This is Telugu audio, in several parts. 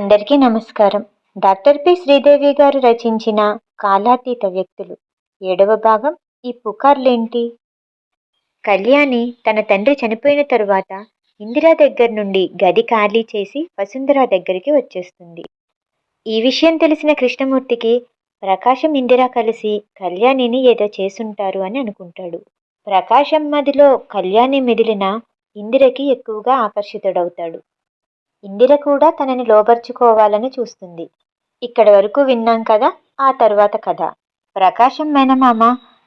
అందరికీ నమస్కారం. Doctor P. శ్రీదేవి గారు రచించిన కాలాతీత వ్యక్తులు. ఏడవ భాగం. ఈ పుకార్లేంటి? కళ్యాణి తన తండ్రి చనిపోయిన తరువాత ఇందిరా దగ్గర నుండి గది ఖాళీ చేసి వసుంధర దగ్గరికి వచ్చేస్తుంది. ఈ విషయం తెలిసిన కృష్ణమూర్తికి ప్రకాశం ఇందిరా కలిసి కళ్యాణిని ఏదో చేసుంటారు అని అనుకుంటాడు. ప్రకాశం మదిలో కళ్యాణి మెదిలిన ఇందిరకి ఎక్కువగా ఆకర్షితుడవుతాడు. ఇందిర కూడా తనని లోబర్చుకోవాలని చూస్తుంది. ఇక్కడి వరకు విన్నాం కదా ఆ తర్వాత కథ. ప్రకాశం మేనమామ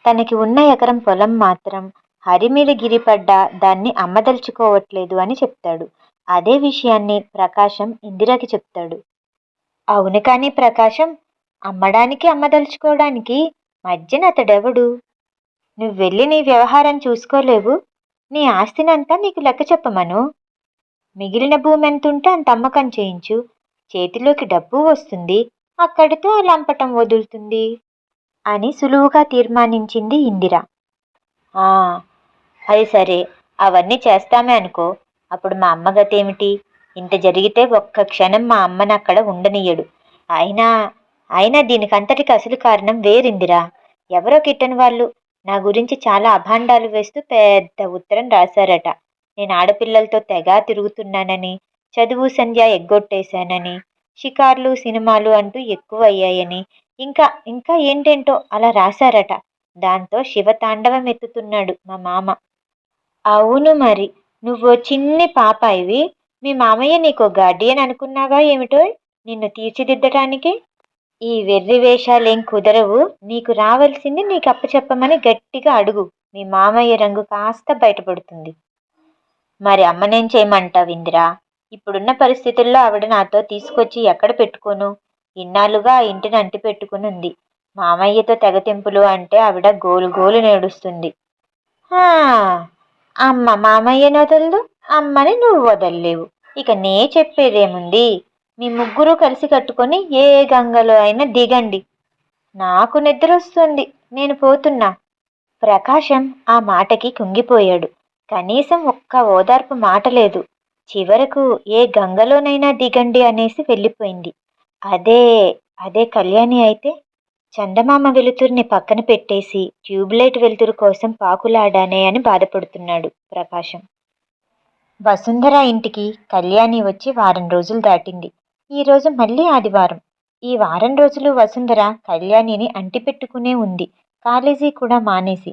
తనకి ఉన్న ఎకరం పొలం మాత్రం హరిమీద గిరిపడ్డా దాన్ని అమ్మదలుచుకోవట్లేదు అని చెప్తాడు. అదే విషయాన్ని ప్రకాశం ఇందిరకి చెప్తాడు. అవును కానీ ప్రకాశం అమ్మడానికి అమ్మదలుచుకోవడానికి మధ్యన అతడెవడు? నువ్వు వెళ్ళి నీ వ్యవహారం చూసుకోలేవు? నీ ఆస్తినంతా నీకు లెక్క చెప్పమను? మిగిలిన భూమి ఎంతుంటే అంత అమ్మకం చేయించు. చేతిలోకి డబ్బు వస్తుంది. అక్కడితో ఆ లంపటం వదులుతుంది అని సులువుగా తీర్మానించింది ఇందిర. "ఆ, అది సరే. అవన్నీ చేస్తామే అనుకో. అప్పుడు మా అమ్మ గతేమిటి? ఇంత జరిగితే ఒక్క క్షణం మా అమ్మని అక్కడ ఉండనియ్యడు అయినా అయినా దీనికంతటికి అసలు కారణం వేరిందిరా. ఎవరో కిట్టని వాళ్ళు. నా గురించి చాలా అభాండాలు వేస్తూ పెద్ద ఉత్తరం రాశారట. నేను ఆడపిల్లలతో తెగ తిరుగుతున్నానని చదువు సంధ్య ఎగ్గొట్టేశానని షికార్లు సినిమాలు అంటూ ఎక్కువ అయ్యాయని ఇంకా ఇంకా ఏంటేంటో అలా రాశారట. దాంతో శివతాండవం ఎత్తుతున్నాడు మా మామ. అవును మరి నువ్వు చిన్ని పాపాయివి మీ మామయ్య నీకు గార్డియన్ అనుకున్నావా ఏమిటో? నిన్ను తీర్చిదిద్దటానికి? ఈ వెర్రి వేషాలేం కుదరవు. నీకు రావాల్సింది నీకు అప్పచెప్పమని గట్టిగా అడుగు. మీ మామయ్య రంగు కాస్త బయటపడుతుంది. మరి అమ్మనేం చేయమంటావు ఇందిరా? ఇప్పుడున్న పరిస్థితుల్లో ఆవిడ నాతో తీసుకొచ్చి ఎక్కడ పెట్టుకోను? ఇన్నాళ్ళుగా ఆ ఇంటిని అంటి పెట్టుకుని ఉంది మామయ్యతో తెగతింపులు అంటే ఆవిడ గోలు గోలు నేడుస్తుంది. అమ్మ మామయ్యను వదలదు అమ్మని నువ్వు వదలలేవు. ఇక నే చెప్పేదేముంది? మీ ముగ్గురు కలిసి కట్టుకొని ఏ గంగలో అయినా దిగండి. నాకు నిద్ర వస్తుంది నేను పోతున్నా. ప్రకాశం ఆ మాటకి కుంగిపోయాడు. కనీసం ఒక్క ఓదార్పు మాట లేదు. చివరకు ఏ గంగలోనైనా దిగండి అనేసి వెళ్ళిపోయింది. అదే అదే కళ్యాణి అయితే చందమామ వెలుతురిని పక్కన పెట్టేసి ట్యూబ్లైట్ వెలుతురు కోసం పాకులాడానే అని బాధపడుతున్నాడు ప్రకాశం. వసుంధర ఇంటికి కళ్యాణి వచ్చి వారం రోజులు దాటింది. ఈరోజు మళ్ళీ ఆదివారం. ఈ వారం రోజులు వసుంధర కళ్యాణిని అంటిపెట్టుకునే ఉంది. కాలేజీ కూడా మానేసి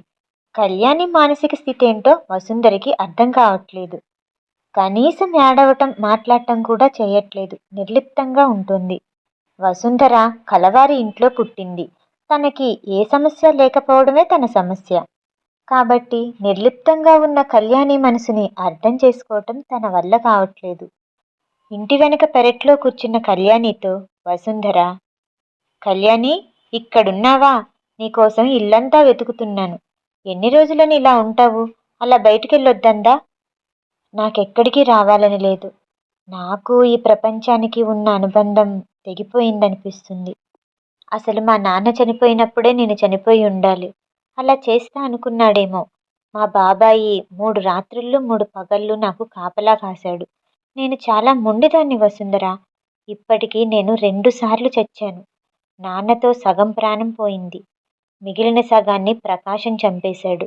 కళ్యాణి మానసిక స్థితి ఏంటో వసుంధరకి అర్థం కావట్లేదు. కనీసం ఏడవటం మాట్లాడటం కూడా చేయట్లేదు. నిర్లిప్తంగా ఉంటుంది. వసుంధర కలవారి ఇంట్లో పుట్టింది. తనకి ఏ సమస్య లేకపోవడమే తన సమస్య. కాబట్టి నిర్లిప్తంగా ఉన్న కళ్యాణి మనసుని అర్థం చేసుకోవటం తన వల్ల కావట్లేదు. ఇంటి వెనక పెరట్లో కూర్చున్న కళ్యాణితో వసుంధర కళ్యాణి ఇక్కడున్నావా? నీకోసం ఇల్లంతా వెతుకుతున్నాను. ఎన్ని రోజులని ఇలా ఉంటావు? అలా బయటికెళ్ళొద్దందా? నాకెక్కడికి రావాలని లేదు. నాకు ఈ ప్రపంచానికి ఉన్న అనుబంధం తెగిపోయిందనిపిస్తుంది. అసలు మా నాన్న చనిపోయినప్పుడే నేను చనిపోయి ఉండాలి. అలా చేస్తా అనుకున్నాడేమో. మా బాబాయి మూడు రాత్రుళ్ళు మూడు పగళ్ళు నాకు కాపలా కాశాడు. నేను చాలా మొండిదాన్ని వసుంధరా. ఇప్పటికీ నేను రెండుసార్లు చచ్చాను. నాన్నతో సగం ప్రాణం పోయింది. మిగిలిన సగాన్ని ప్రకాశం చంపేశాడు.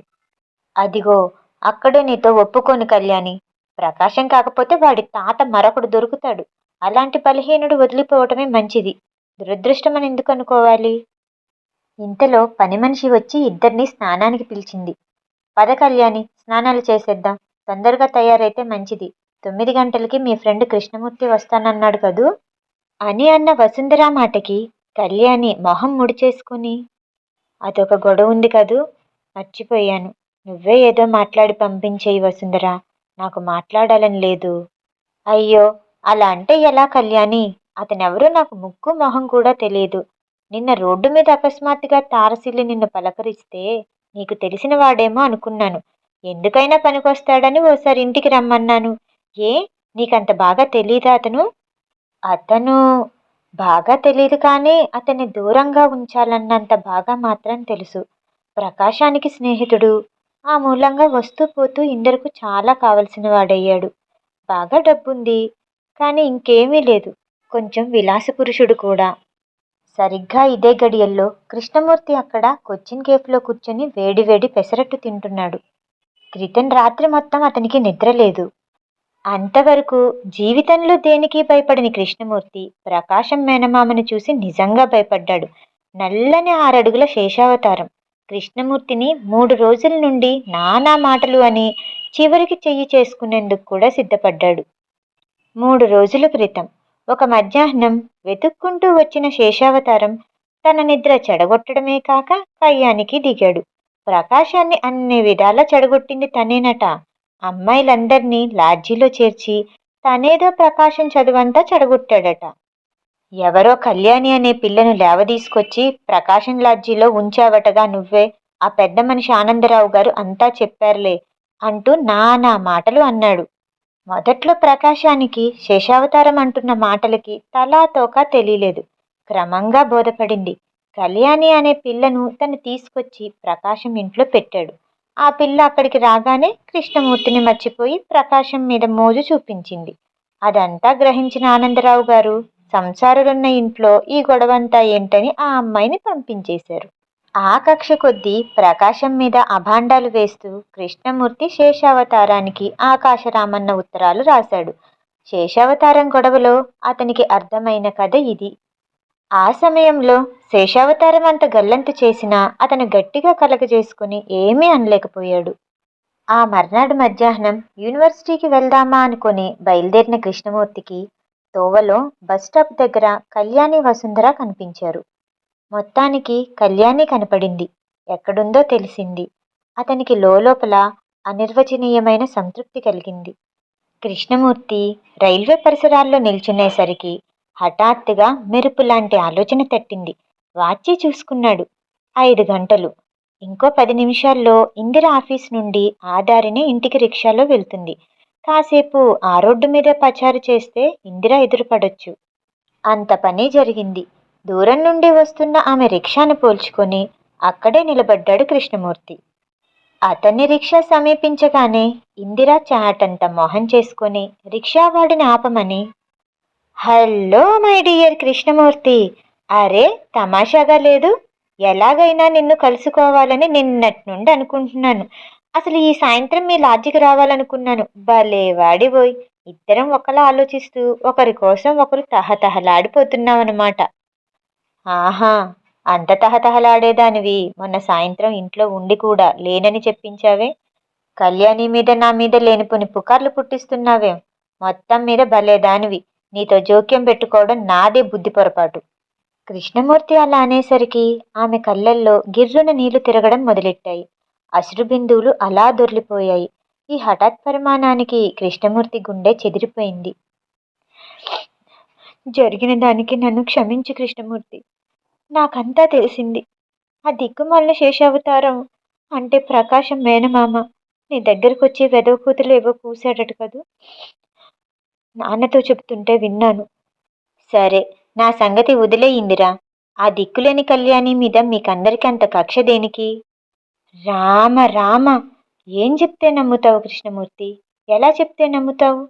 అదిగో అక్కడే నీతో ఒప్పుకోను కళ్యాణి. ప్రకాశం కాకపోతే వాడి తాత మరొకడు దొరుకుతాడు. అలాంటి బలహీనుడు వదిలిపోవటమే మంచిది. దురదృష్టం అని ఎందుకు అనుకోవాలి? ఇంతలో పని మనిషి వచ్చి ఇద్దరిని స్నానానికి పిలిచింది. పద కళ్యాణి స్నానాలు చేసేద్దాం. తొందరగా తయారైతే మంచిది. తొమ్మిది గంటలకి మీ ఫ్రెండ్ కృష్ణమూర్తి వస్తానన్నాడు కదూ? అని అన్న వసుంధరా మాటకి కళ్యాణి మొహం ముడిచేసుకుని అదొక గొడవ ఉంది కదూ? మర్చిపోయాను. నువ్వే ఏదో మాట్లాడి పంపించేయి వసుంధర. నాకు మాట్లాడాలని లేదు. అయ్యో అలా అంటే ఎలా కళ్యాణి? అతనెవరో నాకు ముక్కు మొహం కూడా తెలియదు నిన్న రోడ్డు మీద అకస్మాత్తుగా తారసిల్లి నిన్ను పలకరిస్తే నీకు తెలిసిన వాడేమో అనుకున్నాను. ఎందుకైనా పనికొస్తాడని ఓసారి ఇంటికి రమ్మన్నాను. ఏ? నీకంత బాగా తెలీదా అతను? అతను బాగా తెలియదు కానీ అతన్ని దూరంగా ఉంచాలన్నంత బాగా మాత్రం తెలుసు. ప్రకాశానికి స్నేహితుడు. ఆ మూలంగా వస్తూ పోతూ ఇందరకు చాలా కావలసిన వాడయ్యాడు. బాగా డబ్బుంది. కానీ ఇంకేమీ లేదు. కొంచెం విలాసపురుషుడు కూడా. సరిగ్గా ఇదే గడియల్లో కృష్ణమూర్తి అక్కడ కొచ్చిన్ కేఫ్లో కూర్చొని వేడివేడి పెసరట్టు తింటున్నాడు. క్రితం రాత్రి మొత్తం అతనికి నిద్ర లేదు. అంతవరకు జీవితంలో దేనికి భయపడని కృష్ణమూర్తి ప్రకాశం మేనమామను చూసి నిజంగా భయపడ్డాడు. నల్లని ఆరడుగుల శేషావతారం. కృష్ణమూర్తిని మూడు రోజుల నుండి నానా మాటలు అని చివరికి చెయ్యి చేసుకునేందుకు కూడా సిద్ధపడ్డాడు. మూడు రోజుల క్రితం ఒక మధ్యాహ్నం వెతుక్కుంటూ వచ్చిన శేషావతారం తన నిద్ర చెడగొట్టడమే కాక కయ్యానికి దిగాడు. ప్రకాశాన్ని అన్ని విధాలా చెడగొట్టింది తనేనట. అమ్మాయిలందరినీ లాడ్జీలో చేర్చి తనేదో ప్రకాశం చదువంతా చెడగొట్టాడట. ఎవరో కళ్యాణి అనే పిల్లను లేవదీసుకొచ్చి ప్రకాశం లాడ్జీలో ఉంచావటగా నువ్వే ఆ పెద్ద మనిషి ఆనందరావు గారు అంతా చెప్పారులే అంటూ నానా మాటలు అన్నాడు. మొదట్లో ప్రకాశానికి శేషావతారం అంటున్న మాటలకి తలా తోక తెలియలేదు. క్రమంగా బోధపడింది. కళ్యాణి అనే పిల్లను తను తీసుకొచ్చి ప్రకాశం ఇంట్లో పెట్టాడు. ఆ పిల్ల అక్కడికి రాగానే కృష్ణమూర్తిని మర్చిపోయి ప్రకాశం మీద మోజు చూపించింది. అదంతా గ్రహించిన ఆనందరావు గారు సంసారులున్న ఇంట్లో ఈ గొడవంతా ఏంటని ఆ అమ్మాయిని పంపించేశారు. ఆ కక్ష కొద్దీ ప్రకాశం మీద అభాండాలు వేస్తూ కృష్ణమూర్తి శేషావతారానికి ఆకాశరామన్న ఉత్తరాలు రాశాడు. శేషావతారం గొడవలో అతనికి అర్థమైన కథ ఇది. ఆ సమయంలో శేషావతారం అంత గల్లంతు చేసినా అతను గట్టిగా కలగజేసుకుని ఏమీ అనలేకపోయాడు. ఆ మర్నాడు మధ్యాహ్నం యూనివర్సిటీకి వెళ్దామా అనుకుని బయలుదేరిన కృష్ణమూర్తికి తోవలో బస్టాప్ దగ్గర కళ్యాణి వసుంధర కనిపించారు. మొత్తానికి కళ్యాణి కనపడింది. ఎక్కడుందో తెలిసింది. అతనికి లోపల అనిర్వచనీయమైన సంతృప్తి కలిగింది. కృష్ణమూర్తి రైల్వే పరిసరాల్లో నిల్చునేసరికి హఠాత్తుగా మెరుపు లాంటి ఆలోచన తట్టింది. వాచి చూసుకున్నాడు. ఐదు గంటలు. ఇంకో పది నిమిషాల్లో ఇందిర ఆఫీస్ నుండి ఆ ఇంటికి రిక్షాలో వెళ్తుంది. కాసేపు ఆ రోడ్డు మీద పచారు చేస్తే ఇందిర ఎదురుపడొచ్చు. అంత పని జరిగింది. దూరం నుండి వస్తున్న ఆమె రిక్షాను పోల్చుకొని అక్కడే నిలబడ్డాడు కృష్ణమూర్తి. అతన్ని రిక్షా సమీపించగానే ఇందిర చాటంత మొహం చేసుకొని రిక్షావాడిని ఆపమని హలో మై డియర్ కృష్ణమూర్తి. అరే తమాషాగా లేదు. ఎలాగైనా నిన్ను కలుసుకోవాలని నిన్నటి నుండి అనుకుంటున్నాను. అసలు ఈ సాయంత్రం మీ లాడ్జికి రావాలనుకున్నాను. భలే వాడిపోయి ఇద్దరం ఒకలా ఆలోచిస్తూ ఒకరి కోసం ఒకరు తహతహలాడిపోతున్నాం అనమాట ఆహా అంత తహతహలాడేదానివి. మొన్న సాయంత్రం ఇంట్లో ఉండి కూడా లేనని చెప్పించావే. కళ్యాణి మీద నా మీద లేనిపోని పుకార్లు పుట్టిస్తున్నావేం? మొత్తం మీద భలేదానివి. నీతో జోక్యం పెట్టుకోవడం నాదే బుద్ధి పొరపాటు. కృష్ణమూర్తి అలా అనేసరికి ఆమె కళ్ళల్లో గిర్రున నీళ్ళు తిరగడం మొదలెట్టాయి. అసురు బిందువులు అలా దొర్లిపోయాయి. ఈ హఠాత్ పరిమాణానికి కృష్ణమూర్తి గుండె చెదిరిపోయింది. జరిగిన దానికి నన్ను క్షమించు కృష్ణమూర్తి. నాకంతా తెలిసింది. ఆ దిక్కుమాలిన శేషావతారం అంటే ప్రకాశం మేనమామ. నీ దగ్గరకు వచ్చి వెదవ కూతులు ఏవో కూసాడట కదూ? నాన్నతో చెప్తుంటే విన్నాను. సరే నా సంగతి వదిలేయిందిరా. ఆ దిక్కులేని కళ్యాణి మీద మీకందరికీ అంత కక్ష దేనికి? రామ రామ ఏం చెప్తే నమ్ముతావు కృష్ణమూర్తి? ఎలా చెప్తే నమ్ముతావు?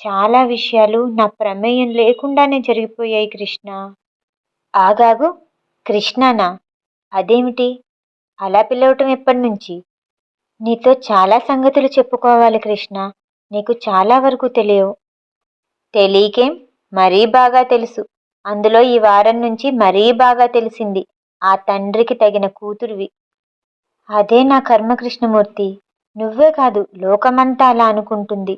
చాలా విషయాలు నా ప్రమేయం లేకుండానే జరిగిపోయాయి కృష్ణ. ఆగాగు కృష్ణనా? అదేమిటి? అలా పిలవటం ఎప్పటి నుంచి? నీతో చాలా సంగతులు చెప్పుకోవాలి కృష్ణ. నీకు చాలా వరకు తెలియవు. తెలియకేం మరీ బాగా తెలుసు. అందులో ఈ వారం నుంచి మరీ బాగా తెలిసింది. ఆ తండ్రికి తగిన కూతురువి. అదే నా కర్మ కృష్ణమూర్తి నువ్వే కాదు లోకమంతా అలా అనుకుంటుంది.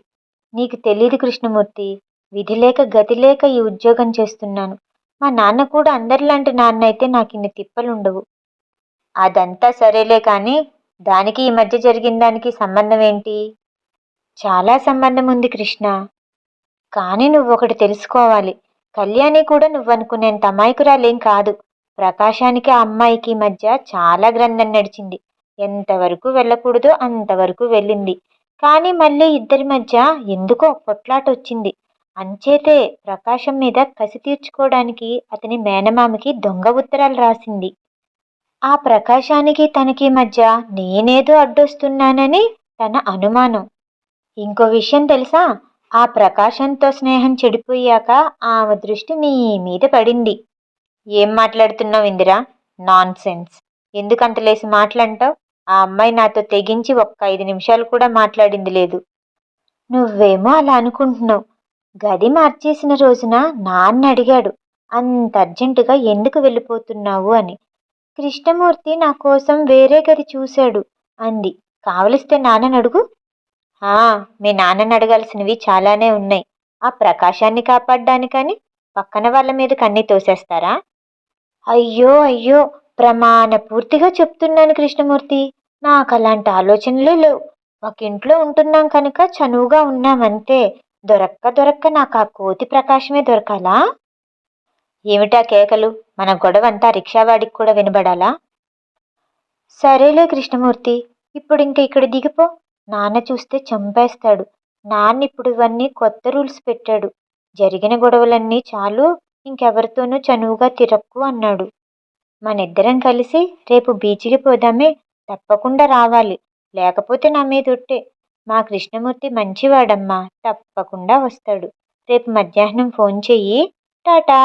నీకు తెలీదు కృష్ణమూర్తి. విధి లేక గతి లేక ఈ ఉద్యోగం చేస్తున్నాను. మా నాన్న కూడా అందరిలాంటి నాన్న అయితే నాకు ఇన్ని తిప్పలుండవు. అదంతా సరేలే కానీ దానికి ఈ మధ్య జరిగిన దానికి సంబంధం ఏంటి? చాలా సంబంధం ఉంది కృష్ణ. కానీ నువ్వు ఒకటి తెలుసుకోవాలి. కళ్యాణి కూడా నువ్వనుకునేంత అమాయకురాలేం కాదు. ప్రకాశానికి ఆ అమ్మాయికి మధ్య చాలా గ్రంథం నడిచింది. ఎంతవరకు వెళ్ళకూడదో అంతవరకు వెళ్ళింది. కానీ మళ్ళీ ఇద్దరి మధ్య ఎందుకో కొట్లాట వచ్చింది అంచేతే ప్రకాశం మీద కసి తీర్చుకోవడానికి అతని మేనమామకి దొంగ ఉత్తరాలు రాసింది. ఆ ప్రకాశానికి తనకి మధ్య నేనేదో అడ్డొస్తున్నానని తన అనుమానం. ఇంకో విషయం తెలుసా? ఆ ప్రకాశంతో స్నేహం చెడిపోయాక ఆమె దృష్టి నీ మీద పడింది. ఏం మాట్లాడుతున్నావు ఇందిరా? నాన్ సెన్స్ ఎందుకంత లేసి మాట్లాంటావు ఆ అమ్మాయి నాతో తెగించి ఒక్క ఐదు నిమిషాలు కూడా మాట్లాడింది లేదు. నువ్వేమో అలా అనుకుంటున్నావు. గది మార్చేసిన రోజున నాన్న అడిగాడు అంత అర్జెంటుగా ఎందుకు వెళ్ళిపోతున్నావు అని? కృష్ణమూర్తి నా కోసం వేరే గది చూశాడు అంది. కావలిస్తే నాన్నని అడుగు. ఆ మీ నాన్నని అడగాల్సినవి చాలానే ఉన్నాయి. ఆ ప్రకాశాన్ని కాపాడడానికని పక్కన వాళ్ళ మీద కన్ని తోసేస్తారా? అయ్యో అయ్యో ప్రమాణ పూర్తిగా చెప్తున్నాను కృష్ణమూర్తి. నాకు అలాంటి ఆలోచనలే లేవు. ఒక ఇంట్లో ఉంటున్నాం కనుక చనువుగా ఉన్నామంతే. దొరక్క దొరక్క నాకు ఆ కోతి ప్రకాశమే దొరకాలా? ఏమిటా కేకలు? మన గొడవ అంతా రిక్షావాడికి కూడా వినబడాలా? సరేలే కృష్ణమూర్తి ఇప్పుడు ఇంక ఇక్కడ దిగిపో. నాన్న చూస్తే చంపేస్తాడు. నాన్న ఇప్పుడు ఇవన్నీ కొత్త రూల్స్ పెట్టాడు. జరిగిన గొడవలన్నీ చాలు ఇంకెవరితోనూ చనువుగా తిరక్కు అన్నాడు. మనిద్దరం కలిసి రేపు బీచ్కి పోదామే తప్పకుండా రావాలి. లేకపోతే నా మీద ఒట్టే. మా కృష్ణమూర్తి మంచివాడమ్మా తప్పకుండా వస్తాడు. రేపు మధ్యాహ్నం ఫోన్ చెయ్యి. టాటా!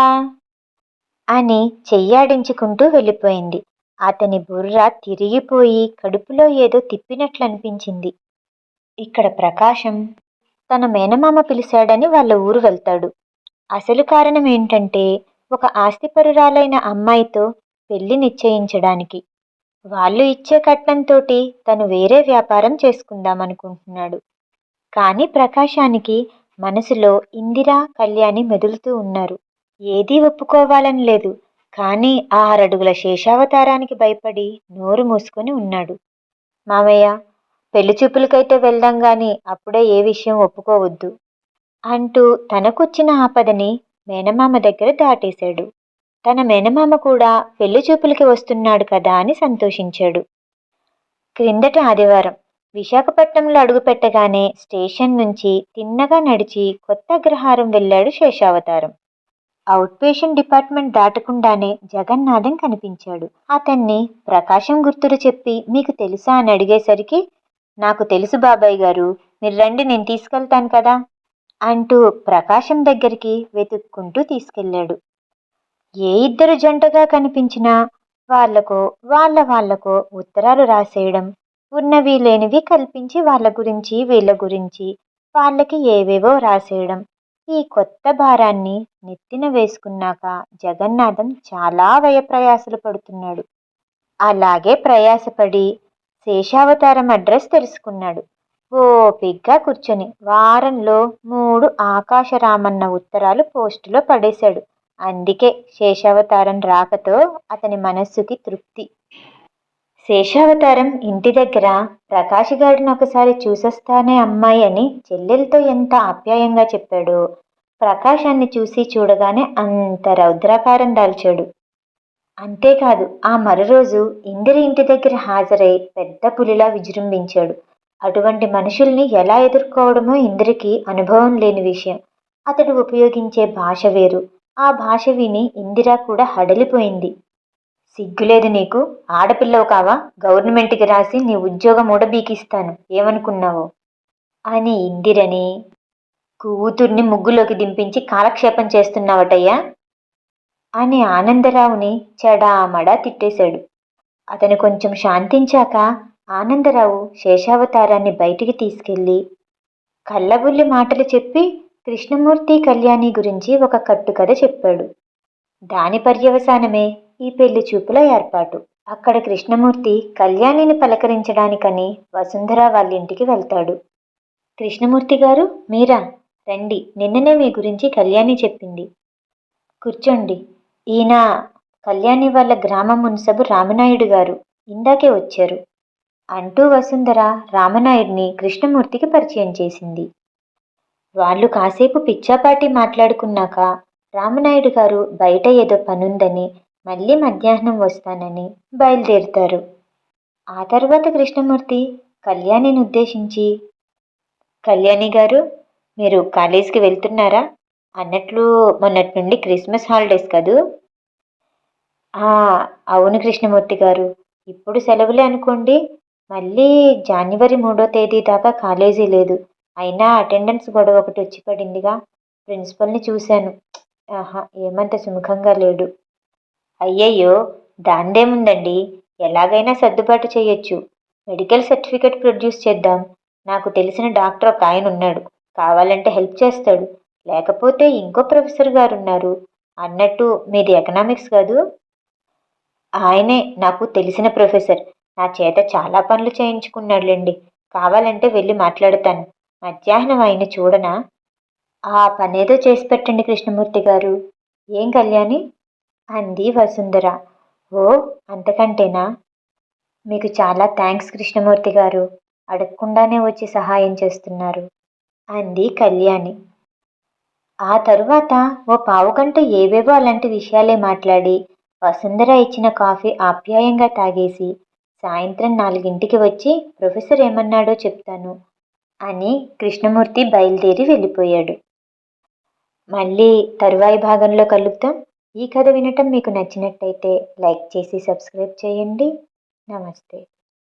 అని చెయ్యాడించుకుంటూ వెళ్ళిపోయింది. అతని బుర్ర తిరిగిపోయి కడుపులో ఏదో తిప్పినట్లు అనిపించింది ఇక్కడ ప్రకాశం తన మేనమామ పిలిచాడని వాళ్ళ ఊరు వెళ్తాడు. అసలు కారణం ఏంటంటే ఒక ఆస్తిపరురాలైన అమ్మాయితో పెళ్ళి నిశ్చయించడానికి. వాళ్ళు ఇచ్చే కట్నంతోటి తను వేరే వ్యాపారం చేసుకుందామనుకుంటున్నాడు. కానీ ప్రకాశానికి మనసులో ఇందిరా కళ్యాణి మెదులుతూ ఉన్నారు. ఏదీ ఒప్పుకోవాలని లేదు. కానీ ఆరడుగుల శేషావతారానికి భయపడి నోరు మూసుకొని ఉన్నాడు. మామయ్య పెళ్ళి చూపులకైతే వెళ్దాం గాని అప్పుడే ఏ విషయం ఒప్పుకోవద్దు అంటూ తనకొచ్చిన ఆపదని మేనమామ దగ్గర దాటేశాడు. తన మేనమామ కూడా పెళ్ళి చూపులకి వస్తున్నాడు కదా అని సంతోషించాడు. క్రిందటి ఆదివారం విశాఖపట్నంలో అడుగుపెట్టగానే స్టేషన్ నుంచి తిన్నగా నడిచి కొత్త అగ్రహారం వెళ్ళాడు శేషావతారం. అవుట్ పేషెంట్ డిపార్ట్మెంట్ దాటకుండానే జగన్నాథం కనిపించాడు. అతన్ని ప్రకాశం గుర్తులు చెప్పి మీకు తెలుసా? అని అడిగేసరికి నాకు తెలుసు బాబాయ్ గారు మీరు రండి నేను తీసుకెళ్తాను కదా అంటూ ప్రకాశం దగ్గరికి వెతుక్కుంటూ తీసుకెళ్ళాడు. ఏ ఇద్దరు జంటగా కనిపించినా వాళ్ళకో వాళ్ళ వాళ్ళకో ఉత్తరాలు రాసేయడం ఉన్నవి లేనివి కల్పించి వాళ్ళ గురించి వీళ్ళ గురించి వాళ్ళకి ఏవేవో రాసేయడం ఈ కొత్త భారాన్ని నెత్తిన వేసుకున్నాక జగన్నాథం చాలా వ్యయప్రయాసలు పడుతున్నాడు. అలాగే ప్రయాసపడి శేషావతారం అడ్రస్ తెలుసుకున్నాడు. ఓపిగ్గా కూర్చొని వారంలో మూడు ఆకాశరామన్న ఉత్తరాలు పోస్టులో పడేశాడు. అందుకే శేషావతారం రాకతో అతని మనస్సుకి తృప్తి. శేషావతారం ఇంటి దగ్గర ప్రకాష్ గారిని ఒకసారి చూసొస్తానే అమ్మాయి అని చెల్లెలతో ఎంత ఆప్యాయంగా చెప్పాడో. ప్రకాశాన్ని చూసి చూడగానే అంత రౌద్రాకారం దాల్చాడు. అంతేకాదు ఆ మరురోజు ఇందిర ఇంటి దగ్గర హాజరై పెద్ద పులిలా విజృంభించాడు. అటువంటి మనుషుల్ని ఎలా ఎదుర్కోవడమో ఇందిరికి అనుభవం లేని విషయం. అతడు ఉపయోగించే భాష వేరు. ఆ భాష విని ఇందిర కూడా హడలిపోయింది. సిగ్గులేదు నీకు ఆడపిల్లవు కావా గవర్నమెంట్కి రాసి నీ ఉద్యోగం ఊడబీకిస్తాను. ఏమనుకున్నావు? అని ఇందిరని కూతుర్ని ముగ్గులోకి దింపించి కాలక్షేపం చేస్తున్నావటయ్యా. అని ఆనందరావుని చెడామడా తిట్టేశాడు. అతను కొంచెం శాంతించాక ఆనందరావు శేషావతారాన్ని బయటికి తీసుకెళ్ళి కళ్ళబుల్లి మాటలు చెప్పి కృష్ణమూర్తి కళ్యాణి గురించి ఒక కట్టుకథ చెప్పాడు. దాని పర్యవసానమే ఈ పెళ్ళి చూపుల ఏర్పాటు. అక్కడ కృష్ణమూర్తి కళ్యాణిని పలకరించడానికని వసుంధర వాళ్ళ ఇంటికి వెళ్తాడు. కృష్ణమూర్తి గారు మీరా రండి నిన్ననే మీ గురించి కళ్యాణి చెప్పింది. కూర్చోండి ఈయన కళ్యాణి వాళ్ళ గ్రామ మున్సబు రామనాయుడు గారు ఇందాకే వచ్చారు. అంటూ వసుంధర రామనాయుడిని కృష్ణమూర్తికి పరిచయం చేసింది. వాళ్ళు కాసేపు పిచ్చాపాటి మాట్లాడుకున్నాక రామనాయుడు గారు బయట ఏదో పనుందని మళ్ళీ మధ్యాహ్నం వస్తానని బయలుదేరుతారు. ఆ తర్వాత కృష్ణమూర్తి కళ్యాణిని ఉద్దేశించి కళ్యాణి గారు మీరు కాలేజీకి వెళ్తున్నారా? అన్నట్లు మొన్నటి నుండి క్రిస్మస్ హాలిడేస్ కదూ? అవును కృష్ణమూర్తి గారు. ఇప్పుడు సెలవులే అనుకోండి. మళ్ళీ జనవరి మూడో తేదీ దాకా కాలేజీ లేదు. అయినా అటెండెన్స్ గొడవ ఒకటి వచ్చి పడిందిగా. ప్రిన్సిపల్ని చూశాను. ఆహా ఏమంత సుముఖంగా లేడు. అయ్యయ్యో దాందేముందండి? ఎలాగైనా సర్దుబాటు చేయొచ్చు. మెడికల్ సర్టిఫికేట్ ప్రొడ్యూస్ చేద్దాం. నాకు తెలిసిన డాక్టర్ ఒక ఆయన ఉన్నాడు. కావాలంటే హెల్ప్ చేస్తాడు. లేకపోతే ఇంకో ప్రొఫెసర్ గారు ఉన్నారు అన్నట్టు మీది ఎకనామిక్స్ కాదు. ఆయనే నాకు తెలిసిన ప్రొఫెసర్. నా చేత చాలా పనులు చేయించుకున్నాడులేండి. కావాలంటే వెళ్ళి మాట్లాడతాను. మధ్యాహ్నం ఆయన చూడనా? ఆ పనేదో చేసి పెట్టండి కృష్ణమూర్తి గారు. ఏం కళ్యాణి? అంది వసుంధర. ఓ అంతకంటేనా? మీకు చాలా థ్యాంక్స్ కృష్ణమూర్తి గారు. అడగకుండానే వచ్చి సహాయం చేస్తున్నారు. అంది కళ్యాణి. ఆ తరువాత ఓ పావుగంట ఏవేవో అలాంటి విషయాలే మాట్లాడి వసుంధర ఇచ్చిన కాఫీ ఆప్యాయంగా తాగేసి సాయంత్రం నాలుగింటికి వచ్చి ప్రొఫెసర్ ఏమన్నాడో చెప్తాను అని కృష్ణమూర్తి బయలుదేరి వెళ్ళిపోయాడు. మళ్ళీ తరువాయి భాగంలో కలుద్దాం. ఈ కథ వినటం మీకు నచ్చినట్టయితే లైక్ చేసి సబ్స్క్రైబ్ చేయండి. నమస్తే.